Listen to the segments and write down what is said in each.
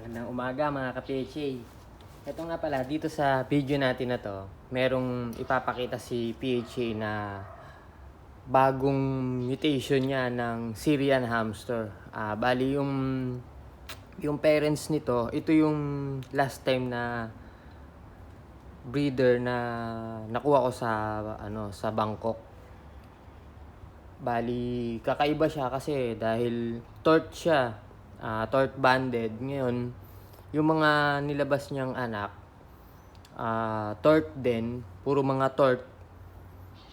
Magandang umaga mga ka-PHA. Ito nga pala, dito sa video natin na to, merong ipapakita si PHA na bagong mutation niya ng Syrian hamster. Ah, bali yung yung parents nito, ito yung last time na breeder na nakuha ko sa ano sa Bangkok. Bali, kakaiba siya kasi dahil tort siya, ah, tort banded. Ngayon, yung mga nilabas niyang anak, ah, tort din, puro mga tort.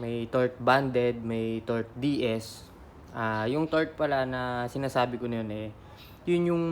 May tort banded, may tort DS. Ah, yung tort pala na sinasabi ko na eh, yun yung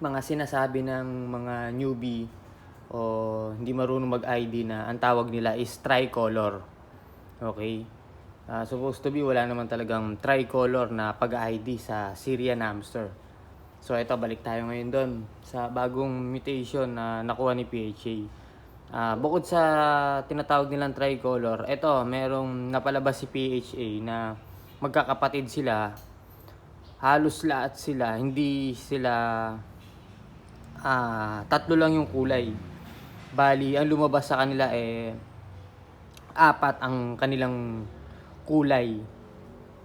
mga sinasabi ng mga newbie o hindi marunong mag-ID na ang tawag nila is tricolor. Okay? Ah, supposed to be wala naman talagang tricolor na pag-ID sa Syrian hamster. So ito balik tayo ngayon doon sa bagong mutation na nakuha ni PHA. Ah, bukod sa tinatawag nilang tricolor, ito merong napalabas si PHA na magkakapatid sila. Halos lahat sila, hindi sila ah tatlo lang yung kulay. Bali, ang lumabas sa kanila eh apat ang kanilang kulay.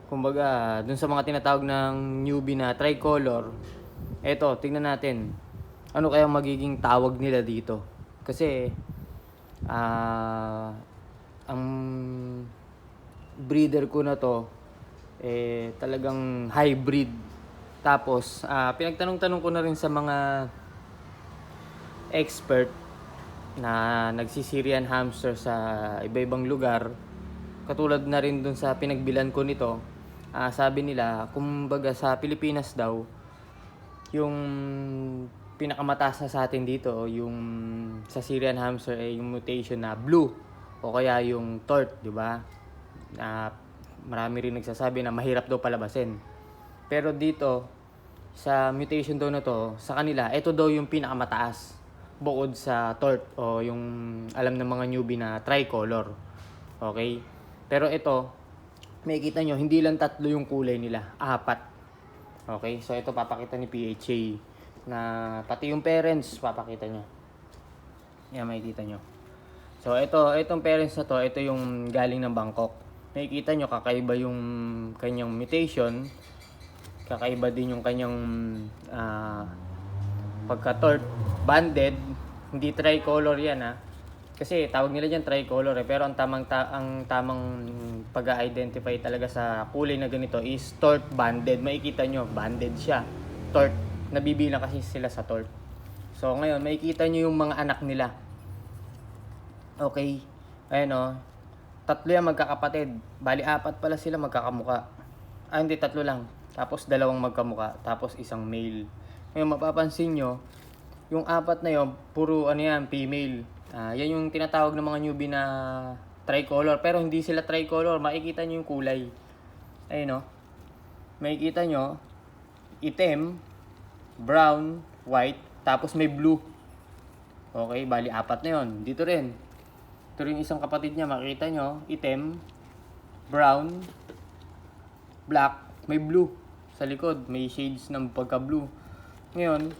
Kumbaga, dun sa mga tinatawag ng newbie na tricolor, eto, tingnan natin. Ano kaya magiging tawag nila dito? Kasi, ah, ang breeder ko na to, eh, talagang hybrid. Tapos, ah, pinagtanong-tanong ko na rin sa mga expert na nagsisirian hamster sa iba-ibang lugar katulad na rin dun sa pinagbilan ko nito ah, sabi nila kumbaga sa Pilipinas daw yung pinakamataas na sa atin dito yung sa Syrian hamster ay yung mutation na blue o kaya yung tort di ba na marami rin nagsasabi na mahirap daw palabasin pero dito sa mutation daw na to sa kanila ito daw yung pinakamataas bukod sa tort o yung alam ng mga newbie na tricolor. Okay? Pero ito, may kita nyo, hindi lang tatlo yung kulay nila, apat. Okay? So ito papakita ni PHA na pati yung parents papakita niya. Yan, makikita nyo. So ito, itong parents na to, ito yung galing ng Bangkok. Makikita nyo, kakaiba yung kanyang mutation. Kakaiba din yung kanyang ah, pagka-tort banded, hindi tricolor yan ha. Kasi tawag nila diyan tricolor eh, pero ang tamang ta- ang tamang pag-identify talaga sa kulay na ganito is tort banded. Makikita nyo, banded siya. Tort. Nabibilang kasi sila sa tort. So ngayon, makikita nyo yung mga anak nila. Okay. Ayun o. Tatlo yan magkakapatid. Bali, apat pala sila magkakamuka. Ah, hindi, tatlo lang. Tapos dalawang magkamuka. Tapos isang male. Ngayon, mapapansin nyo, yung apat na yon puro ano yan, female. Ah, yan yung tinatawag ng mga newbie na tricolor. Pero hindi sila tricolor. Makikita nyo yung kulay. Ayun o. Makikita nyo, itim, brown, white, tapos may blue. Okay, bali apat na yon Dito rin. Ito rin isang kapatid niya, makikita nyo, itim, brown, black, may blue. Sa likod, may shades ng pagka-blue. Ngayon,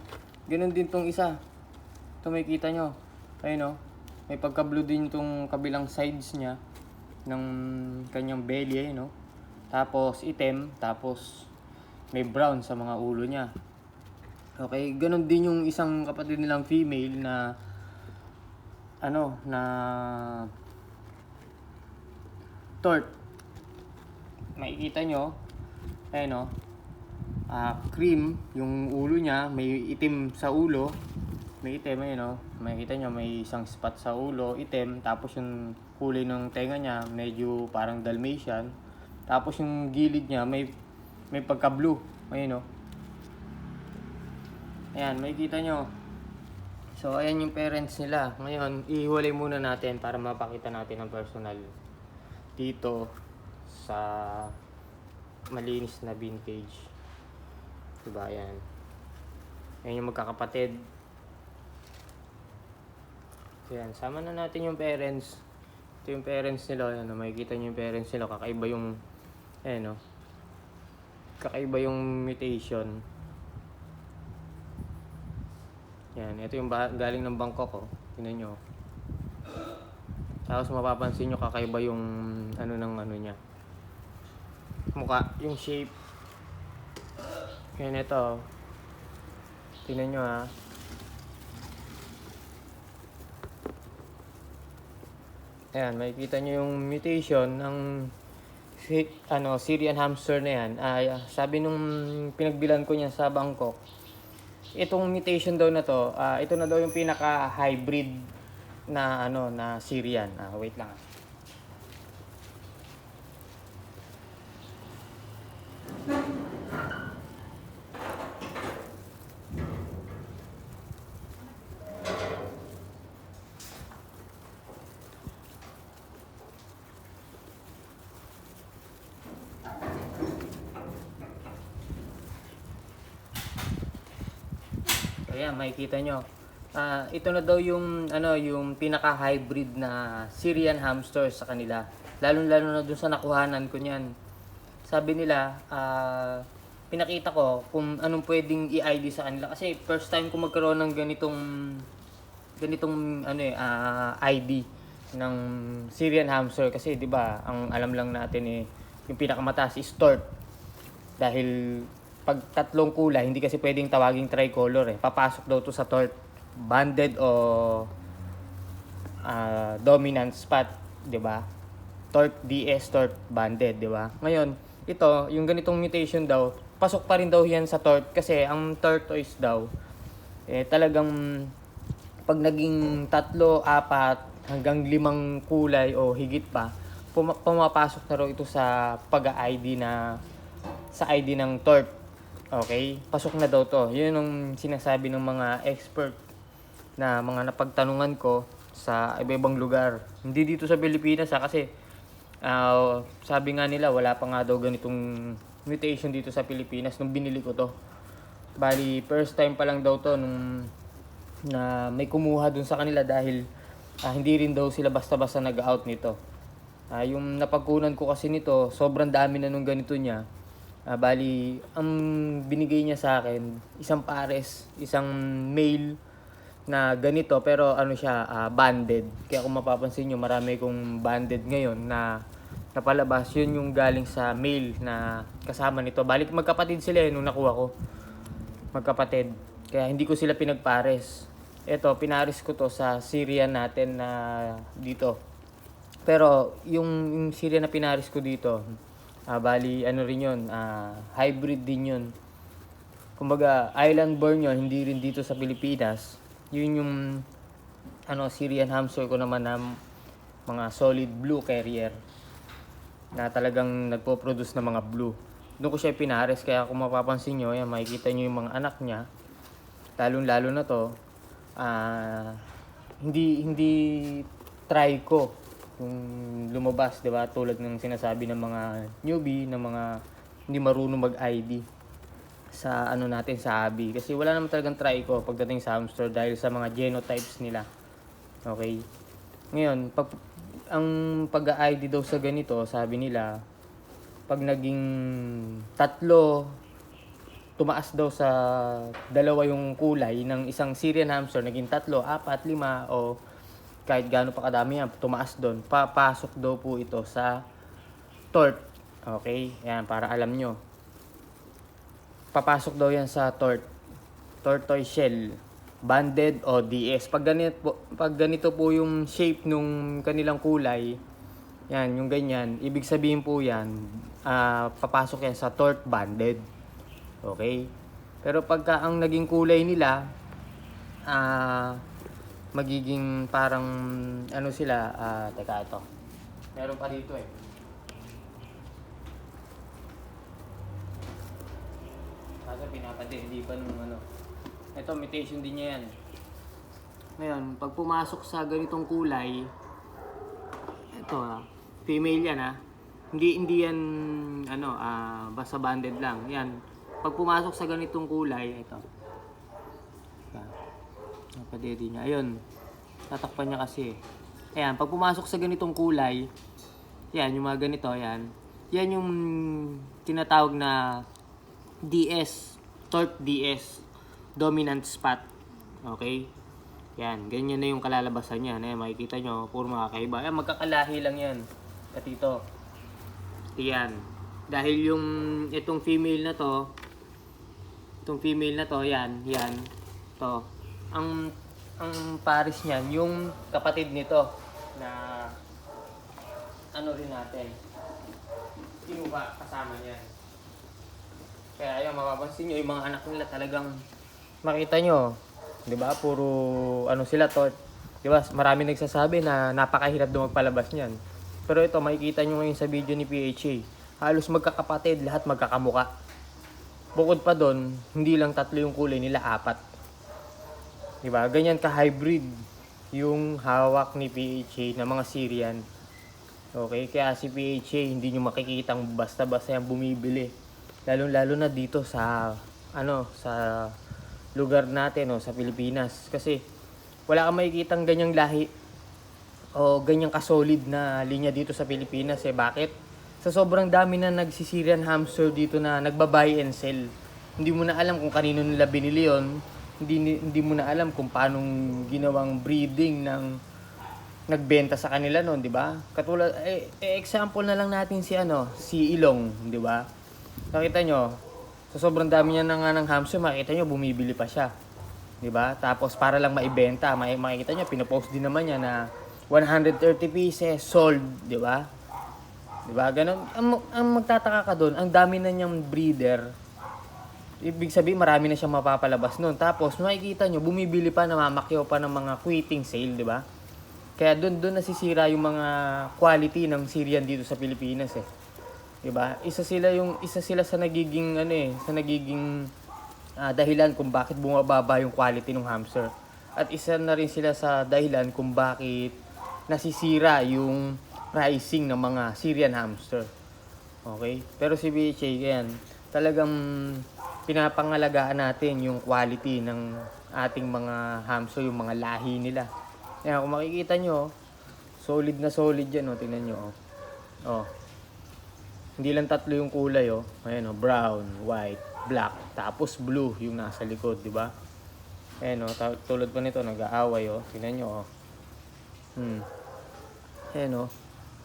ganun din tong isa. Ito makikita nyo. Ayun o. May pagka-blue din tong kabilang sides niya ng kanyang belly, ayun o. Tapos itim, tapos may brown sa mga ulo niya. Okay, ganun din yung isang kapatid nilang female na ano, na tort. Makikita nyo, ayun o, ah cream, yung ulo niya, may itim sa ulo, may itim, ayun o, makikita nyo, may isang spot sa ulo, itim, tapos yung kulay ng tenga niya, medyo parang Dalmatian, tapos yung gilid niya, may, may pagka-blue, ayun o. Ayan, makikita nyo. So, ayan yung parents nila. Ngayon, ihiwalay muna natin para mapakita natin ang personal dito sa malinis na vintage. Diba, ayan. Ayan yung magkakapatid. So, Ayan, sama na natin yung parents. Ito yung parents nila. Ayan, oh, makikita nyo yung parents nila. Kakaiba yung, ayan o. Kakaiba yung mutation. Yan, ito yung galing ng Bangkok, oh. Tingnan nyo. Tapos mapapansin nyo kakaiba yung ano ng ano niya. Mukha, yung shape. Yan ito. oh. Tingnan nyo ha. Ayan, makikita nyo yung mutation ng si, ano, Syrian hamster na yan. Ay, sabi nung pinagbilan ko niya sa Bangkok, itong mutation daw na to, ah, ito na daw yung pinaka-hybrid na ano na Syrian. Ah, wait lang. ah. Ayan, makikita nyo. Ah, ito na daw yung ano yung pinaka-hybrid na Syrian hamster sa kanila. Lalo-lalo na dun sa nakuhanan ko niyan. Sabi nila, ah, pinakita ko kung anong pwedeng i-ID sa kanila kasi first time ko magkaroon ng ganitong ganitong ano eh ah, ID ng Syrian hamster kasi 'di ba ang alam lang natin eh yung pinakamataas is tort dahil pag tatlong kulay, hindi kasi pwedeng tawaging tricolor eh. Papasok daw to sa tort banded o ah, dominant spot, 'di ba? Tort DS, tort banded, 'di ba? Ngayon, ito, yung ganitong mutation daw, pasok pa rin daw 'yan sa tort kasi ang tortoise daw eh talagang pag naging tatlo, apat, hanggang limang kulay o higit pa, puma- pumapasok na raw ito sa pag-ID na sa ID ng tort. Okay? Pasok na daw to. Yun ang sinasabi ng mga expert na mga napagtanungan ko sa iba-ibang lugar. Hindi dito sa Pilipinas ha, kasi ah, sabi nga nila wala pa nga daw ganitong mutation dito sa Pilipinas nung binili ko to. Bali, first time pa lang daw to nung na may kumuha dun sa kanila dahil ah, hindi rin daw sila basta-basta nag-out nito. Ah, yung napagkunan ko kasi nito, sobrang dami na nung ganito niya. Ah, bali, ang binigay niya sa akin, isang pares, isang male na ganito pero ano siya, ah, banded. Kaya kung mapapansin nyo, marami kong banded ngayon na napalabas. Yun yung galing sa male na kasama nito. Balik magkapatid sila eh, nung nakuha ko magkapatid. Kaya hindi ko sila pinagpares. Ito, pinares ko to sa Syria natin na dito. Pero yung, yung Syria na pinares ko dito, ah, bali ano rin yun, ah, hybrid din yun. Kumbaga, island born yun, hindi rin dito sa Pilipinas. Yun yung ano, Syrian hamster ko naman na mga solid blue carrier na talagang nagpo-produce ng mga blue. Doon ko siya pinares kaya kung mapapansin nyo, yan, makikita nyo yung mga anak niya. Lalong-lalo na to, ah, hindi hindi try ko yung lumabas, 'di ba? Tulad ng sinasabi ng mga newbie, ng mga hindi marunong mag-ID sa ano natin sa hobby kasi wala naman talagang try ko pagdating sa hamster dahil sa mga genotypes nila. Okay. Ngayon, pag ang pag-ID daw sa ganito, sabi nila, pag naging tatlo, tumaas daw sa dalawa yung kulay ng isang Syrian hamster, naging tatlo, apat, lima, o kahit gaano pa kadami yan, tumaas doon. Papasok daw po ito sa tort. Okay? Yan, para alam nyo. Papasok daw yan sa tort. Tortoise shell. Banded o DS. Pag ganito, po, pag ganito po yung shape nung kanilang kulay, yan, yung ganyan, ibig sabihin po yan, ah, papasok yan sa tort banded. Okay? Pero pagka ang naging kulay nila, ah, magiging parang, ano sila, ah, teka ito. Meron pa dito eh. Kaso pinapatindi pa nung ano. Ito, mutation din niya yan. Ngayon, pag pumasok sa ganitong kulay, ito ah, female yan ah. Hindi hindi yan ano, ah, basta banded lang. Yan. Pag pumasok sa ganitong kulay, ito. Napadedi niya. Ayun. Tatakpan niya kasi. Ayan, pag pumasok sa ganitong kulay, yan, yung mga ganito, yan. Yan yung tinatawag na DS, Tort DS, dominant spot. Okay? Yan, ganyan na yung kalalabasan niya. Ayan, makikita nyo, puro mga kaiba. Ayan, magkakalahi lang yan. Katito. Yan. Dahil yung itong female na to, itong female na to, yan, yan, to. Ang ang pares niyan, yung kapatid nito na ano rin natin. Kinuha kasama niyan. Kaya ayun, mapapansin nyo, yung mga anak nila talagang makita nyo, di ba? Puro ano sila to. Di ba? Marami nagsasabi na napakahirap daw magpalabas niyan. Pero ito, makikita nyo ngayon sa video ni PHA. Halos magkakapatid, lahat magkakamuka. Bukod pa doon, hindi lang tatlo yung kulay nila, apat. Di ba? Ganyan ka-hybrid yung hawak ni PHA na mga Syrian. Okay, kaya si PHA hindi nyo makikitang basta-basta yung bumibili. Lalo-lalo na dito sa ano, sa lugar natin o sa Pilipinas kasi wala kang makikitang ganyang lahi o ganyang kasolid na linya dito sa Pilipinas eh. Bakit? Sa sobrang dami na nagsisirian hamster dito na nagba-buy and sell. Hindi mo na alam kung kanino nila binili yon. Hindi, hindi mo na alam kung paano ginawang breeding ng nagbenta sa kanila noon, di ba? Katulad, eh, eh, example na lang natin si ano, si Ilong, di ba? Nakita nyo, sa sobrang dami niya na nga ng hamster, makita nyo, bumibili pa siya. Di ba? Tapos para lang maibenta, may makikita nyo, pinopost din naman niya na 130 pieces sold, di ba? Di ba? Ganun. Ang, ang magtataka ka doon, ang dami na niyang breeder. Ibig sabihin, marami na siyang mapapalabas noon. Tapos, makikita nyo, bumibili pa, namamakyaw pa ng mga quitting sale, di ba? Kaya doon doon nasisira yung mga quality ng Syrian dito sa Pilipinas eh. 'Di ba? Isa sila yung isa sila sa nagiging ano eh, sa nagiging ah, dahilan kung bakit bumababa yung quality ng hamster. At isa na rin sila sa dahilan kung bakit nasisira yung pricing ng mga Syrian hamster. Okay? Pero si BHA, yan, talagang pinapangalagaan natin yung quality ng ating mga hamster, yung mga lahi nila. Yan, kung makikita nyo, solid na solid yan, oh. tingnan nyo. Oh. oh. Hindi lang tatlo yung kulay, oh. Ayan, oh, brown, white, black, tapos blue yung nasa likod, di ba? Ayan, oh, tulad pa nito, nag-aaway, oh. Tingnan nyo, oh. Hmm. Ayan, oh.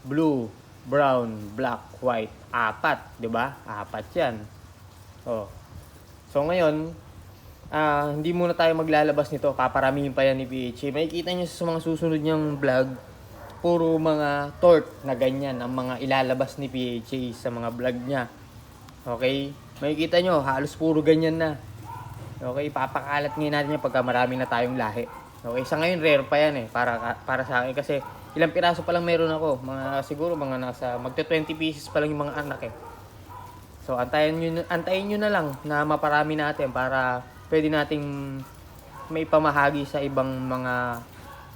Blue, brown, black, white. Apat, di ba? Apat yan. Oh. So, ngayon, ah hindi muna tayo maglalabas nito. Paparamihin pa yan ni PHA. Makikita nyo sa mga susunod niyang vlog, puro mga tort na ganyan ang mga ilalabas ni PHA sa mga vlog niya. Okay? Makikita nyo, halos puro ganyan na. Okay, papakalat ngayon natin yan pagka marami na tayong lahi. Okay, sa ngayon rare pa yan eh, para, para sa akin kasi ilang piraso pa lang meron ako. Mga siguro mga nasa magta 20 pieces pa lang yung mga anak eh. So antayin nyo, antayin nyo na lang na maparami natin para pwede nating may pamahagi sa ibang mga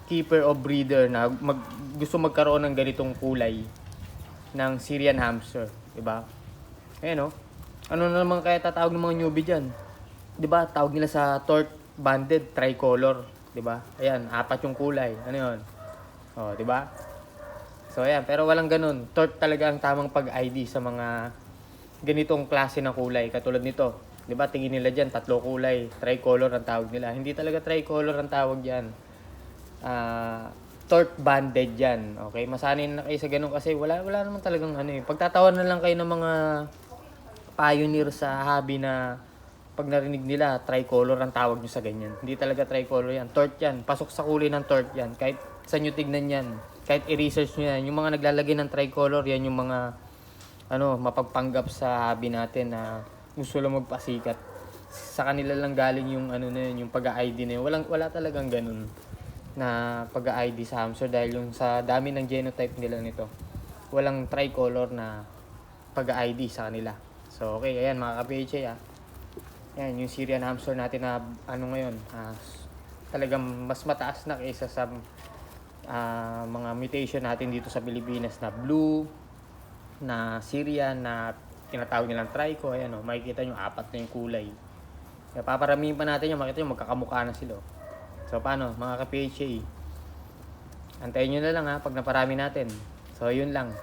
keeper o breeder na mag, gusto magkaroon ng ganitong kulay ng Syrian hamster, 'di ba? Ayan oh. Ano na naman kaya tatawag ng mga newbie diyan? 'Di ba? Tawag nila sa tort banded tricolor, 'di ba? Ayan, apat yung kulay. Ano 'yon? Oh, 'di ba? So ayan, pero walang ganun. Tort talaga ang tamang pag-ID sa mga ganitong klase ng kulay katulad nito. 'Di ba? Tingin nila diyan tatlo kulay, tricolor ang tawag nila. Hindi talaga tricolor ang tawag diyan. Ah, tort banded 'yan. Okay? Masanay na kayo sa ganun kasi wala wala naman talagang ano eh. Pagtatawan na lang kayo ng mga pioneer sa hobby na pag narinig nila, tricolor ang tawag nyo sa ganyan. Hindi talaga tricolor yan. Tort yan. Pasok sa kulay ng tort yan. Kahit sa nyo tignan yan. Kahit i-research nyo yan. Yung mga naglalagay ng tricolor, yan yung mga ano, mapagpanggap sa hobby natin na gusto lang magpasikat. Sa kanila lang galing yung ano na yun, yung pag-ID na yun. Walang, wala talagang ganun na pag-ID sa hamster dahil yung sa dami ng genotype nila nito. Walang tricolor na pag-ID sa kanila. So, okay, ayan mga ka-PHA ah. Yan, yung Syrian hamster natin na ano ngayon, ah, talagang mas mataas na kaysa sa ah, mga mutation natin dito sa Pilipinas na blue, na Syrian, na tinatawag nilang trico, ayan o, makikita nyo, apat na yung kulay. Kaya paparamihin pa natin yung makita nyo, magkakamukha na sila. oh. So, paano, mga ka-PHA? Antayin nyo na lang ha, pag naparami natin. So, yun lang.